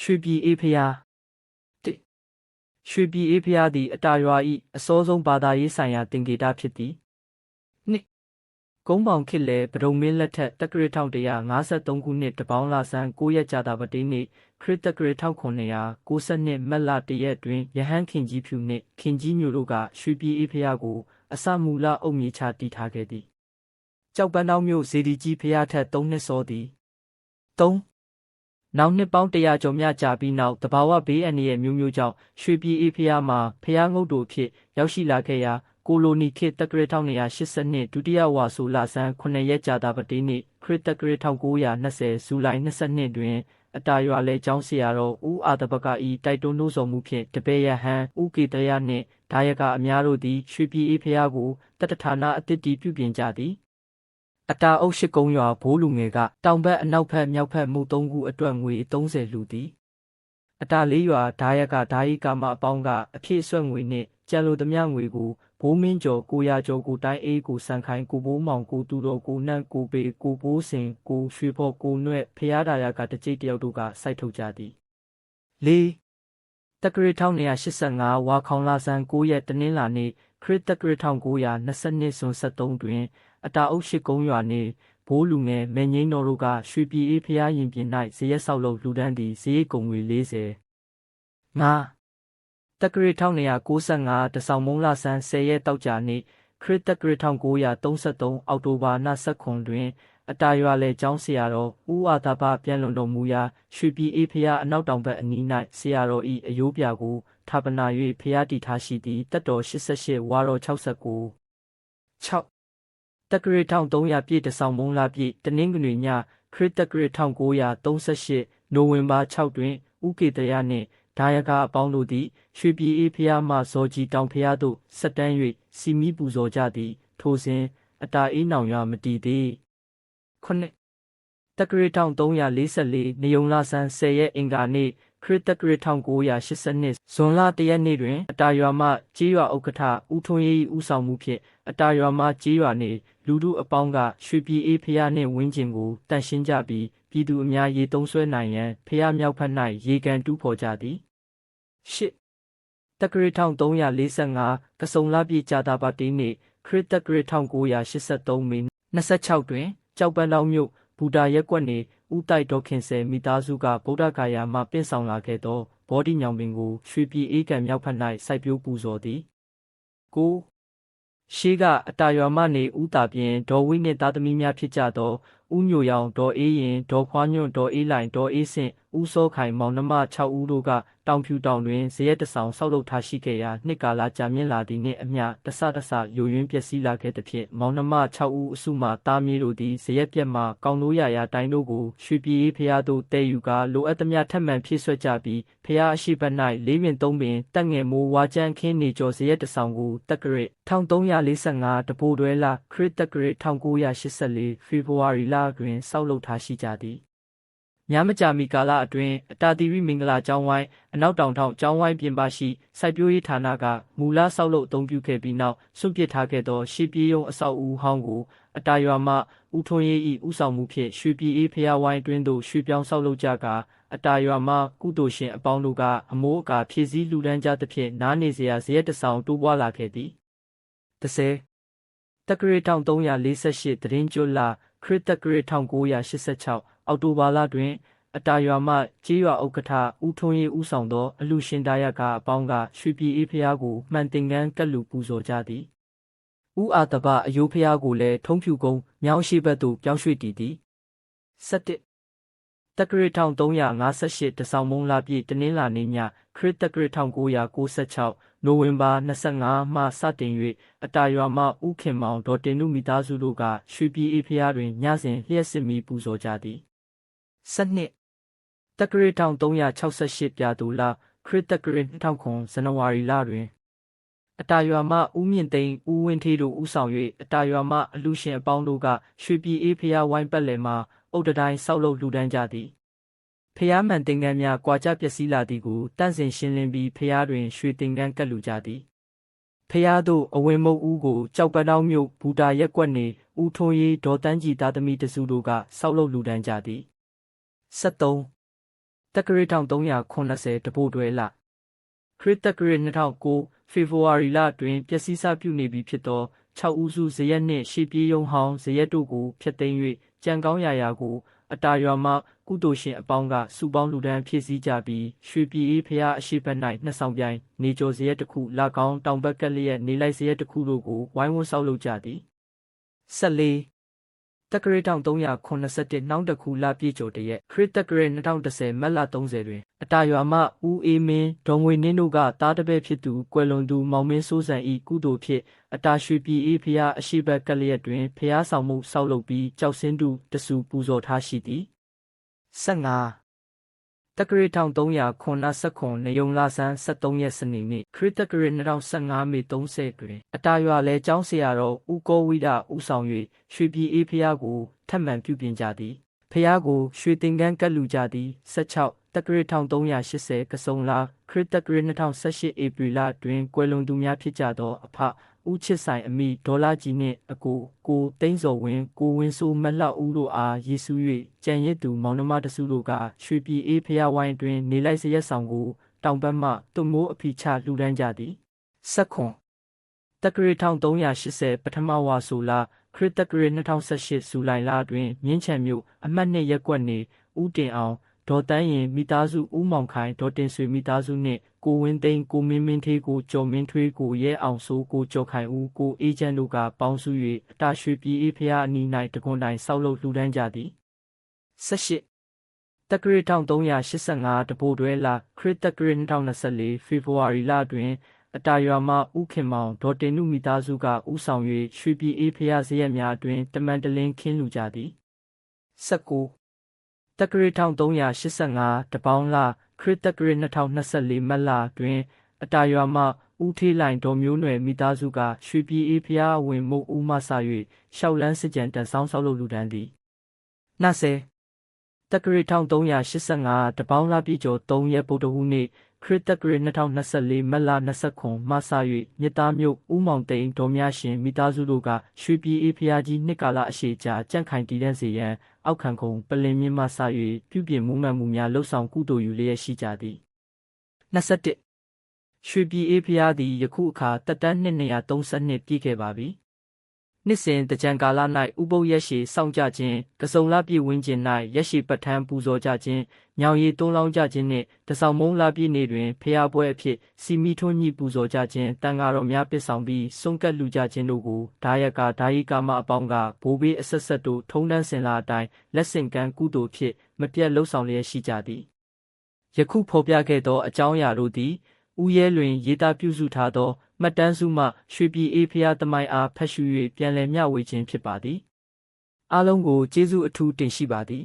ရွှေပြည်အေးဖျားတိရွှေပြည်အေးဖျားသည်အတာရွာ၏အစောဆုံးဘာသာရေးဆိုင်ရာသင်္ကေတဖြစ်သည်နှစ်ကုန်းပေါင်ခေတ်လဲဗဒုံမင်းလက်ထက်တက္ကရာ1153ခုနှစ်တပေါင်းလဆန်း9ရက်ကြာတာပတိနေ့ခရစ်တက္ကရာ1992မက်လတရက်တွင်ယဟန်ခင်ကြီးဖြူနှင့်ခင်ကြီးမျိုးတို့ကရွှေပြည်အေးဖျားကိုအစမူလအုပ်မြေချတည်ထားခဲ့သည်ကြောက်ပန်းတောင်းမြို့ဇေဒီကြီးဖျားထက်3နှစ်စောသည်3 နောက်နှစ်ပေါင်းတရာကျော်မြကြာပြီးနောက်တဘာဝဘေးအန္တရာယ်မျိုးမျိုးကြောင့်ရွှေပြည်အေးဖျားမှာဖျားငုတ်တို့ဖြစ်ရောက်ရှိလာခဲ့ရာကိုလိုနီခေတ်တက္ကရာ1982ဒုတိယဝါဆိုလဆန်း9ရက်ကြာတာပတိနေ့ခရစ်တက္ကရာ1920ဇူလိုင်22တွင်အတာရွာလဲကျောင်းဆရာတော်ဦးအာတပကဤတိုက်တွန်းလို့ဆိုမှုဖြင့်တပည့်ရဟန်းဦးကေတရနှင့်ဒါယကအများတို့သည်ရွှေပြည်အေးဖျားကိုတတဌာနအသစ်တီပြုပြင်ကြသည် အတာအုပ်ရှိကုံရွာဘိုးလူငယ်ကတောင်ဘက်အနောက်ဘက်မြောက်ဘက်မှုသုံးခုအတွက်ငွေ30လူသည်အတာလေးရွာဒါယကဒါယိကာမအပေါင်းကအဖြစ်ဆွဲငွေနှင့်ကျန်လိုသမျှငွေကိုဘိုးမင်းကျော်ကိုရကျော်ကိုတိုင်းအေးကိုစံခိုင်ကိုဘိုးမောင်ကိုတူတော်ကိုနန့်ကိုပေကိုဘိုးစင်ကိုရွှေဖော်ကိုနွဲ့ဖျားဒါရကတကြိတ်တယောက်တို့ကစိုက်ထုတ်ကြသည်၄တက္ကရာ1985ဝါခေါင်လာဆန်း9ရက်တနင်္လာနေ့ခရစ်တက္ကရာ1922ဇွန်73တွင် အတာအုပ်ရှိကုန်းရွာနေဘိုးလူငယ်မဲငိမ့်တော်တို့ကရွှေပြည်အေးဖျားရင်ပြင်၌ဇရက်ဆောက်လုပ်လူဒန်းသည်ဇရိတ်ကုံငွေ40ငါတက္ကရာ1995တဆောင်မုံလာဆန်း10ရက်တောက်ကြနေ့ခရစ်တက္ကရာ1933အောက်တိုဘာလ19တွင် အတာရွာလေကျောင်းဆရာတော်ဦးအာသာပပြန်လွန်တော်မူရာရွှေပြည်အေးဖျားအနောက်တောင်ဘက်အနီး၌ဆရာတော်၏အယိုးပြကိုဌာပနာ၍ဖျားတည်ထားရှိသည့်တက်တော်88ဝါတော်69 6 တက္ကရာ1300ပြည့်တဆောင်မုံလာပြည့်တနင်္ဂနွေညခရစ်တက္ကရာ1938နိုဝင်ဘာ6တွင်ဥကေတရနှင့်ဒါယကအပေါင်းတို့သည်ရွှေပြည်အေးဖျားမှဇော်ကြီးတောင်ဖျားသို့ဆက်တန်း၍စီမီပူဇော်ကြသည်ထိုစဉ်အတာအေးနောင်ရွာမတည်သေးခုနှစ်တက္ကရာ1344နေုံလာဆန်း10ရက်အင်္ဂါနေ့ ခရစ်တက္ကရာ1982ဇွန်လ1ရက်နေ့တွင် အတာရွာမှကြေးရွာဥက္ကဋ္ဌဦးထွန်းရေးဦးဆောင်မှုဖြင့်အတာရွာမှကြေးရွာနေလူထုအပေါင်းကရွှေပြည်အေးဖျားနှင့်ဝင်းကျင်ကိုတန်ရှင်းကြပြီးပြည်သူအများရေသုံးဆွဲနိုင်ရန်ဖျားမြောက်ဖက်၌ရေကန်တူးဖော်ကြသည်ရှစ်တက္ကရာ1345ကစုံလပြည့်ကြာတာပါတီနေ့ခရစ်တက္ကရာ1983မေ26တွင်ကြောက်ပန်းတောင်မြို့ ဘူတာရက်ကွက်နေဦးတိုက်တော်ခင်ဆယ်မိသားစုကဗုဒ္ဓဂါယာမှပင့်ဆောင်လာခဲ့သောဘောဓိညောင်ပင်ကိုရွှေပြည်အေးကံမြောက်ဖက်၌စိုက်ပျိုးပူဇော်သည်ကိုရှေးကအတာရွာမနေဦးတာပြင်ဒေါ်ဝိနှင့်သားသမီးများဖြစ်ကြသော ဦးညိုရောင်ဒေါ်အေးရင်ဒေါ်ခွားညွန့်ဒေါ်အေးလိုင်ဒေါ်အေးဆင့်ဦးစောခိုင်မောင်နှမ6ဦးတို့ကတောင်ဖြူတောင်တွင်ဇရက်တဆောင်ဆောက်လုပ်ထားရှိခဲ့ရာနှစ်ကာလကြာမြင့်လာသည့်နှင့်အမျှတဆတဆယိုယွင်းပျက်စီးလာခဲ့သဖြင့်မောင်နှမ6ဦးအစုမှတားမြေးတို့သည်ဇရက်ပြက်မှကောင်းလို့ရရာတိုင်းတို့ကိုရွှေပြည်ဖျားသို့တည်ယူကာလိုအပ်သမျှထပ်မံဖြည့်ဆွက်ကြပြီးဖျားအရှိဘက်၌လေးပင်သုံးပင်တက်ငယ်မိုးဝါကျန်းခင်းနေကျော်ဇရက်တဆောင်ကိုတက္ကရ1345တပိုတွဲလခရစ်တက္ကရ1984ဖေဖော်ဝါရီလတွင်ဆောက်လုပ်ထားရှိကြသည်ညမကြာမီကာလအတွင်းအတာတီရီမင်္ဂလာကျောင်းဝိုင်းအနောက်တောင်ထောင်ကျောင်းဝိုင်းပြင်ပရှိစိုက်ပျိုးရေးဌာနကမူလဆောက်လုပ်အသုံးပြုခဲ့ပြီးနောက်စွန့်ပစ်ထားခဲ့သောရှေးပြေးရုံအဆောက်အဦဟောင်းကိုအတာရွာမှဦးထွန်းရေး၏ဦးဆောင်မှုဖြင့်ရွှေပြည်အေးဖျားဝိုင်းတွင်သို့ရွှေပြောင်းဆောက်လုပ်ကြကာအတာရွာမှကုသိုလ်ရှင်အပေါင်းတို့ကအမိုးအကာဖြည့်ဆည်းလူဒန်းကြသဖြင့်နားနေစရာဇရက်တဆောင်တိုးပွားလာခဲ့သည်30တက္ကရာ1348တရင်ကျွလ ခရစ်တက္ကရာ1986အောက်တိုဘာလတွင် အတာရွာမှကြေးရွာဥက္ကဋ္ဌဦးထွန်းရေးဦးဆောင်သောအလူရှင်သားရကအပေါင်းကရွှေပြည်အေးဖျားကိုမှန်တင်ကန်းကက်လူပူဇော်ကြသည်။ဦးအာတပအယိုးဖျားကိုလည်းထုံးဖြူကုန်းမြောင်းရှိဘက်သို့ပြောင်းရွှေ့တည်သည်။17တက္ကရာ1358တဆောင်မုံလာပြည့်တနင်္လာနေ့ည ခရစ်တက္ကရာ1996နိုဝင်ဘာ25မှစတင်၍အတာရွာမှဥခင်မောင်ဒေါ်တင်နုမိသားစုတို့ကရွှေပြည်အေးဖျားတွင်ညစဉ်လျှက်စစ်မီပူဇော်ကြသည်စနစ်တက္ကရာ1368ပြာသူလခရစ်တက္ကရာ2000ဇန်နဝါရီလတွင်အတာရွာမှဦးမြင့်သိန်းဦးဝင်းထေးတို့ဦးဆောင်၍အတာရွာမှအလူရှင်အပေါင်းတို့ကရွှေပြည်အေးဖျားဝိုင်းပတ်လည်မှာအုတ်တတိုင်းဆောက်လုပ်လူဒန်းကြသည် ဖျားမှန်တင်ကန်းများကွာကြပျက်စီးလာသည်ကိုတန့်စင်ရှင်းလင်းပြီးဖျားတွင်ရွှေတင်ကန်းကပ်လူကြသည်ဖျားတို့အဝင်မုတ်ဦးကိုကြောက်ပန်းတောင်းမြို့ဘူတာရက်ကွက်နေဦးထွန်းရေးဒေါ်တန်းကြည်သားသမီးတစုတို့ကဆောက်လုပ်လူဒန်းကြသည်73တတက္ကရာ1380တပို့တွဲလခရစ်တက္ကရာ2009ဖေဖော်ဝါရီလတွင်ပျက်စီးစပြုနေပြီဖြစ်သော6ဦးစုဇရက်နှင့်ရှေးပြေးယုံဟောင်းဇရက်တို့ကိုဖျက်သိမ်း၍ကြံကောင်းရာရာကို အတာရွာမှကုသိုလ်ရှင်အပေါင်းကစုပေါင်းလူဒန်းဖြည့်ဆည်းကြပြီးရွှေပြည်အေးဖျားအရှိဘက်၌နှစ်ဆောင်ပြိုင်နေကျော်ဇရက်တစ်ခုလာကောင်းတောင်ဘက်ကလျက်နေလိုက်ဇရက်တစ်ခုတို့ကိုဝိုင်းဝန်းဆောက်လုပ်ကြသည်14 တက္ကရာ1381နောက်တစ်ခုလပြည့်ကျော်တရက်ခရစ်တက္ကရာ2010မတ်လ30တွင် အတာရွာမှဦးအေးမင်းဒေါ်ငွေနင်းတို့ကတားတပည့်ဖြစ်သူကွယ်လွန်သူမောင်မင်းစိုးစံဤကုသိုလ်ဖြစ်အတာရွှေပြည်အေးဖျားအရှိဘက်ကလျက်တွင်ဖျားဆောင်မှုဆောက်လုပ်ပြီးကြောက်စင်းတူတဆူပူဇော်ထားရှိသည်15 တက္ကရာ1389နေုံလာဆန်း73ရက်စနေနေ့ခရစ်တက္ကရာ2015မေ30တွင်အတာရွာလဲကျောင်းဆရာတော်ဦးကောဝိဒဦးဆောင်၍ရွှေပြည်အေးဖျားကိုထပ်မံပြုပြင်ကြသည်ဖျားကိုရွှေတင်ကန်းကတ်လူကြသည်16တက္ကရာ1380ကစုံလာခရစ်တက္ကရာ2018ဧပြီလတွင်ကွယ်လွန်သူများဖြစ်ကြသောအဖ ဦးချစ်ဆိုင်အမိဒေါ်လာကြီးနှင့်အကိုကိုသိန်းစော်ဝင်းကိုဝင်းစိုးမလှဦးတို့အားယေစု၍ကြံရစ်သူမောင်နှမတစုတို့ကရွှေပြည်အေးဖျားဝိုင်းတွင် နေလိုက်စရက်ဆောင်ကို တောင်ဘက်မှတုံမိုးအဖီချလှူဒန်းကြသည်ဆက်ခွန်တက္ကရာ1380ပထမဝါဆိုလာခရစ်တက္ကရာ2018ဇူလိုင်လတွင်မြင်းချံမြို့အမှတ်2ရပ်ကွက်နေဦးတင်အောင်ဒေါ်တန်းရင်မိသားစုဦးမောင်ခိုင်ဒေါ်တင်ဆွေမိသားစုနှင့် ကိုဝင်းသိန်းကိုမင်းမင်းသေးကိုကျော်မင်းထွေးကိုရဲအောင်စိုးကိုကျော်ခိုင်ဦးကိုအေဂျင့်တို့ကပေါင်းစု၍အတာရွှေပြည်အေးဖျားအနီး၌တကွန်တိုင်ဆောက်လုပ်လှူဒန်းကြသည်18တက္ကရာ1385တပိုတွဲလာခရစ်တက္ကရာ2024ဖေဖော်ဝါရီလတွင် အတာရွာမှဥခင်မောင်ဒေါ်တင်နုမိသားစုကဥဆောင်၍ရွှေပြည်အေးဖျားဇရက်များတွင်တမန်တလင်းခင်းလူကြသည်19တက္ကရာ1385တပေါင်းလ ခရစ်တက္ကရာ2024မတ်လတွင် အတာရွာမှဦးထေးလိုင်ဒေါ်မျိုးနွယ်မိသားစုကရွှေပြည်အေးဖျားဝင်မုတ်ဦးမဆ၍ရှောက်လန်းစစ်ကြံတန်ဆောင်ဆောက်လုပ်လူဒန်းသည်20တက္ကရာ1385တပေါင်းလပြည့်ကျော်3ရက်ဗုဒ္ဓဟူးနေ့ ခရစ်တက္ကရာ2024မတ်လ29မှစ၍မြစ်သားမြို့ဦးမောင်သိန်းဒေါ်မြရှင်မိသားစုတို့ကရွှေပြည်အေးဖျားကြီးနှစ်ကာလအရှိကြာကြန့်ခိုင်တည်တဲ့စေရန်အောက်ခံခုံပလင်မြင့်မှစ၍ပြုပြင်မှုမှန်မှုများလှုပ်ဆောင်ကုသိုလ်ယူလျက်ရှိကြသည်21ရွှေပြည်အေးဖျားသည်ယခုအခါတက်တန်းနှစ်232ပြည့်ခဲ့ပါပြီ နှစ်စဉ်တကြံကာလ၌ဥပုပ်ရက်ရှည်စောင့်ကြခြင်းကစုံလပြည့်ဝင်းကျင်၌ရက်ရှည်ပဋ္ဌာန်းပူဇော်ကြခြင်းညောင်ရည်တွန်းလောင်းကြခြင်းနှင့်တဆောင်မုံလပြည့်နေ့တွင်ဖျားပွဲအဖြစ်စီမီထွန်းညှိပူဇော်ကြခြင်းတန်ဃာတော်များပစ်ဆောင်ပြီးဆုံးကတ်လူကြခြင်းတို့ကိုဒါယကဒါယိကမအပေါင်းကဘိုးဘေးအဆက်ဆက်တို့ထုံတန်းစင်လာအတိုင်းလက်ဆင့်ကမ်းကုသိုလ်ဖြစ်မပြတ်လှုပ်ဆောင်လျက်ရှိကြသည်ယခုဖော်ပြခဲ့သောအကြောင်းအရာတို့သည် ဥရဲလွင်ရေးသားပြုစုထားသောမှတ်တမ်းစုမှရွှေပြည်အေးဖျားသမိုင်းအားဖတ်ရှု၍ပြန်လည်မျှဝေခြင်းဖြစ်ပါသည်အားလုံးကိုကျေးဇူးအထူးတင်ရှိပါသည်